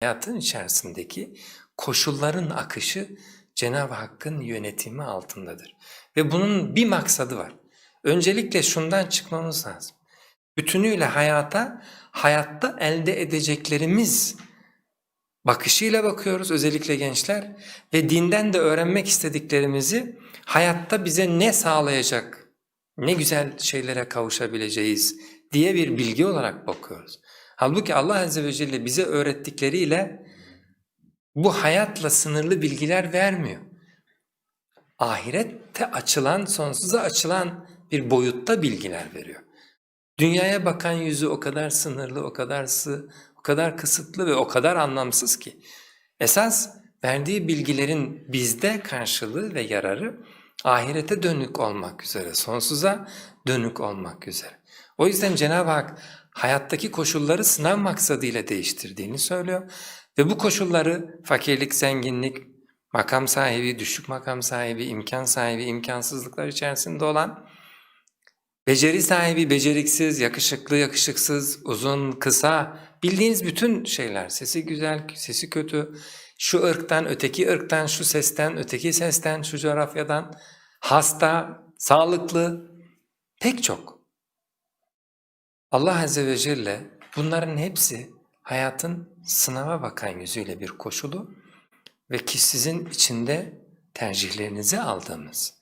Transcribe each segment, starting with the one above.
hayatın içerisindeki koşulların akışı Cenab-ı Hakk'ın yönetimi altındadır. Ve bunun bir maksadı var. Öncelikle şundan çıkmamız lazım. Bütünüyle hayata, hayatta elde edeceklerimiz bakışıyla bakıyoruz özellikle gençler ve dinden de öğrenmek istediklerimizi hayatta bize ne sağlayacak, ne güzel şeylere kavuşabileceğiz diye bir bilgi olarak bakıyoruz. Halbuki Allah Azze ve Celle bize öğrettikleriyle bu hayatla sınırlı bilgiler vermiyor. Ahirette açılan, sonsuza açılan bir boyutta bilgiler veriyor. Dünyaya bakan yüzü o kadar sınırlı, o kadar sığ, o kadar kısıtlı ve o kadar anlamsız ki. Esas verdiği bilgilerin bizde karşılığı ve yararı ahirete dönük olmak üzere, sonsuza dönük olmak üzere. O yüzden Cenab-ı Hak hayattaki koşulları sınav maksadıyla değiştirdiğini söylüyor. Ve bu koşulları fakirlik, zenginlik, makam sahibi, düşük makam sahibi, imkan sahibi, imkansızlıklar içerisinde olan, beceri sahibi, beceriksiz, yakışıklı, yakışıksız, uzun, kısa, bildiğiniz bütün şeyler, sesi güzel, sesi kötü, şu ırktan, öteki ırktan, şu sesten, öteki sesten, şu coğrafyadan, hasta, sağlıklı, pek çok. Allah Azze ve Celle bunların hepsi hayatın sınava bakan yüzüyle bir koşulu ve ki içinde tercihlerinizi aldığımız,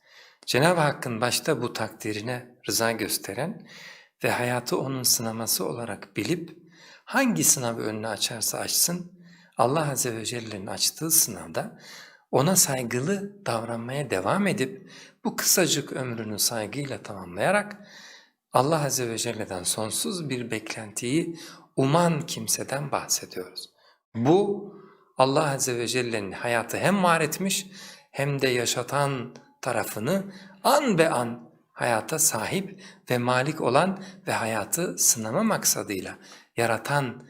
Cenab-ı Hakk'ın başta bu takdirine rıza gösteren ve hayatı onun sınaması olarak bilip hangi sınavı önüne açarsa açsın, Allah Azze ve Celle'nin açtığı sınavda ona saygılı davranmaya devam edip bu kısacık ömrünü saygıyla tamamlayarak Allah Azze ve Celle'den sonsuz bir beklentiyi uman kimseden bahsediyoruz. Bu Allah Azze ve Celle'nin hayatı hem var etmiş hem de yaşatan tarafını an be an hayata sahip ve malik olan ve hayatı sınama maksadıyla yaratan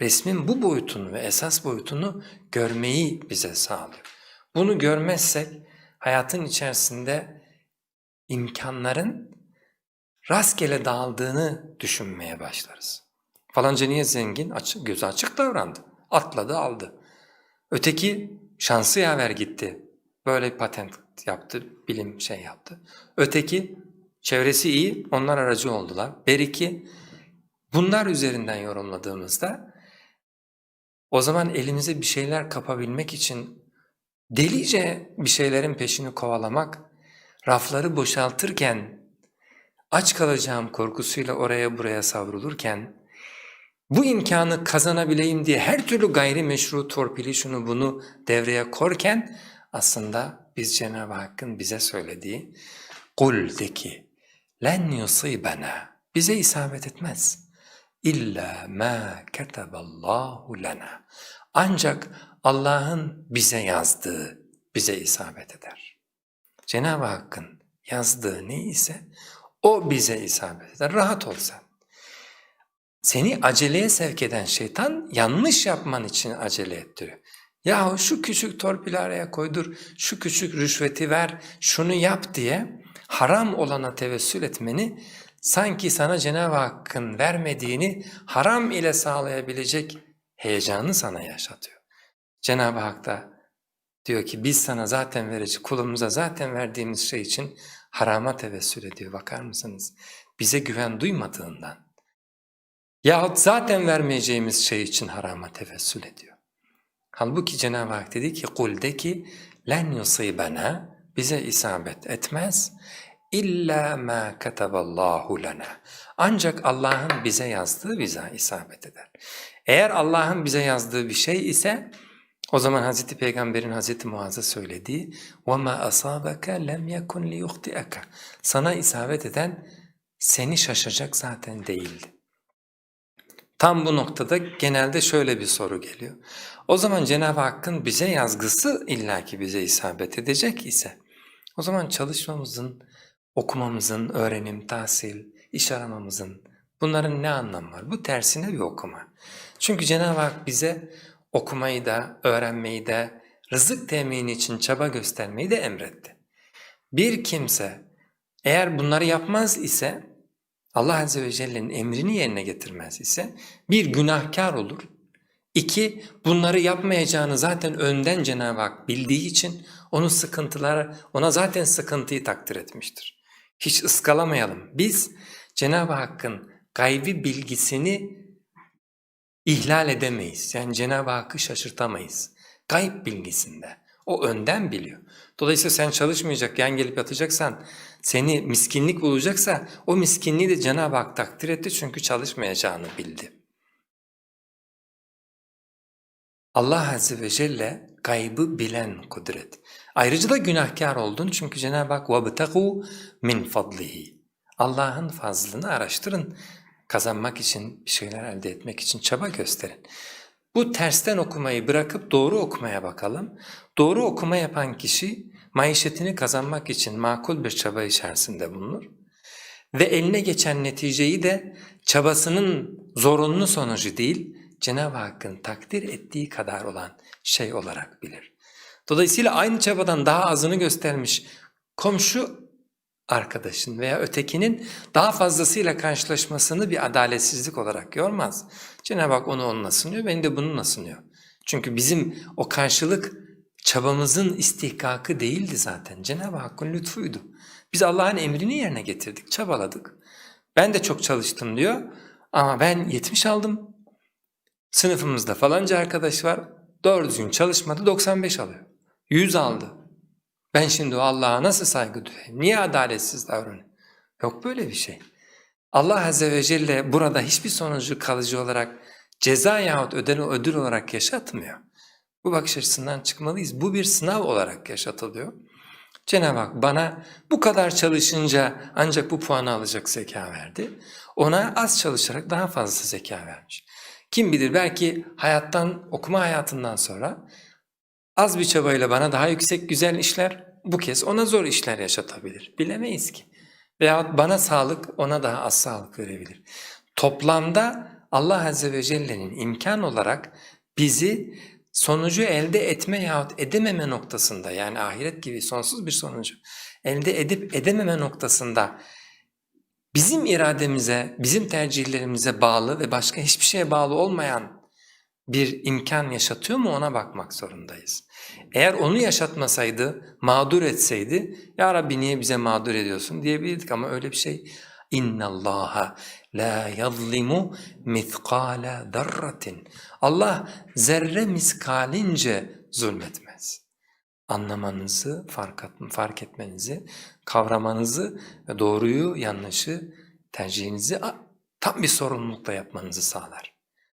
resmin bu boyutunu ve esas boyutunu görmeyi bize sağlıyor. Bunu görmezsek hayatın içerisinde imkanların rastgele dağıldığını düşünmeye başlarız. Falanca niye zengin? Açık, gözü açık davrandı. Atladı aldı. Öteki şansı yaver gitti. Böyle patent yaptı, bilim şey yaptı. Öteki çevresi iyi, onlar aracı oldular. Beriki bunlar üzerinden yorumladığımızda o zaman elimize bir şeyler kapabilmek için delice bir şeylerin peşini kovalamak, rafları boşaltırken aç kalacağım korkusuyla oraya buraya savrulurken bu imkanı kazanabileyim diye her türlü gayrimeşru torpili şunu bunu devreye korken aslında biz Cenab-ı Hakk'ın bize söylediği kul de ki len yusibena bize isabet etmez illa ma kataballahu lana ancak Allah'ın bize yazdığı bize isabet eder. Cenab-ı Hakk'ın yazdığı ne ise o bize isabet eder. Rahat ol sen. Seni aceleye sevk eden şeytan yanlış yapman için acele ettiriyor. Yahu şu küçük torpili araya koydur, şu küçük rüşveti ver, şunu yap diye haram olana tevessül etmeni sanki sana Cenab-ı Hakk'ın vermediğini haram ile sağlayabilecek heyecanı sana yaşatıyor. Cenab-ı Hak da diyor ki biz sana zaten verici, kulumuza zaten verdiğimiz şey için harama tevessül ediyor bakar mısınız? Bize güven duymadığından yahut zaten vermeyeceğimiz şey için harama tevessül ediyor. Halbuki Cenab-ı Hak dedi ki kul de ki len yusibena bize isabet etmez illa ma kataballahu lana. Ancak Allah'ın bize yazdığı bize isabet eder. Eğer Allah'ın bize yazdığı bir şey ise o zaman Hazreti Peygamber'in Hazreti Muaz'a söylediği وَمَا أَصَابَكَ لَمْ يَكُنْ لِيُخْتِئَكَ Sana isabet eden seni şaşacak zaten değildi. Tam bu noktada genelde şöyle bir soru geliyor. O zaman Cenab-ı Hakk'ın bize yazgısı illaki bize isabet edecek ise o zaman çalışmamızın, okumamızın, öğrenim, tahsil, iş aramamızın bunların ne anlamı var? Bu tersine bir okuma. Çünkü Cenab-ı Hak bize okumayı da, öğrenmeyi de, rızık temini için çaba göstermeyi de emretti. Bir kimse eğer bunları yapmaz ise, Allah Azze ve Celle'nin emrini yerine getirmez ise bir günahkar olur, İki, bunları yapmayacağını zaten önden Cenab-ı Hak bildiği için onun sıkıntıları, ona zaten sıkıntıyı takdir etmiştir. Hiç ıskalamayalım. Biz Cenab-ı Hakk'ın gaybi bilgisini ihlal edemeyiz. Yani Cenab-ı Hakk'ı şaşırtamayız. Gayb bilgisinde. O önden biliyor. Dolayısıyla sen çalışmayacak, yan gelip yatacaksan, seni miskinlik bulacaksa o miskinliği de Cenab-ı Hak takdir etti çünkü çalışmayacağını bildi. Allah Azze ve Celle gaybı bilen kudret. Ayrıca da günahkar oldun çünkü Cenab-ı Hak وَبْتَقُوا min fadlihi. Allah'ın fazlını araştırın. Kazanmak için, bir şeyler elde etmek için çaba gösterin. Bu tersten okumayı bırakıp doğru okumaya bakalım. Doğru okuma yapan kişi maişetini kazanmak için makul bir çaba içerisinde bulunur. Ve eline geçen neticeyi de çabasının zorunlu sonucu değil, Cenab-ı Hakk'ın takdir ettiği kadar olan şey olarak bilir. Dolayısıyla aynı çabadan daha azını göstermiş komşu arkadaşın veya ötekinin daha fazlasıyla karşılaşmasını bir adaletsizlik olarak görmez. Cenab-ı Hak onu onunla sınıyor, beni de bununla sınıyor. Çünkü bizim o karşılık çabamızın istihkakı değildi zaten. Cenab-ı Hakk'ın lütfuydu. Biz Allah'ın emrini yerine getirdik, çabaladık. Ben de çok çalıştım diyor ama ben 70 aldım. Sınıfımızda falanca arkadaş var, doğru düzgün çalışmadı 95 alıyor. 100 aldı. Ben şimdi o Allah'a nasıl saygı duyayım? Niye adaletsiz davranıyorum? Yok böyle bir şey. Allah Azze ve Celle burada hiçbir sonucu kalıcı olarak ceza yahut ödül, ödül olarak yaşatmıyor. Bu bakış açısından çıkmalıyız. Bu bir sınav olarak yaşatılıyor. Cenab-ı Hak bana bu kadar çalışınca ancak bu puanı alacak zeka verdi. Ona az çalışarak daha fazla zeka vermiş. Kim bilir belki hayattan, okuma hayatından sonra az bir çabayla bana daha yüksek güzel işler, bu kez ona zor işler yaşatabilir. Bilemeyiz ki. Veyahut bana sağlık, ona daha az sağlık verebilir. Toplamda Allah Azze ve Celle'nin imkan olarak bizi sonucu elde etme yahut edememe noktasında yani ahiret gibi sonsuz bir sonucu elde edip edememe noktasında bizim irademize, bizim tercihlerimize bağlı ve başka hiçbir şeye bağlı olmayan bir imkan yaşatıyor mu ona bakmak zorundayız. Eğer onu yaşatmasaydı, mağdur etseydi, Ya Rabbi niye bize mağdur ediyorsun diyebilirdik ama öyle bir şey. اِنَّ اللّٰهَ لَا يَظْلِمُ مِثْقَالَ ذَرَّةٍ Allah zerre miskalince zulmetmez. Anlamanızı, fark, fark etmenizi, kavramanızı ve doğruyu, yanlışı, tercihinizi tam bir sorumlulukla yapmanızı sağlar.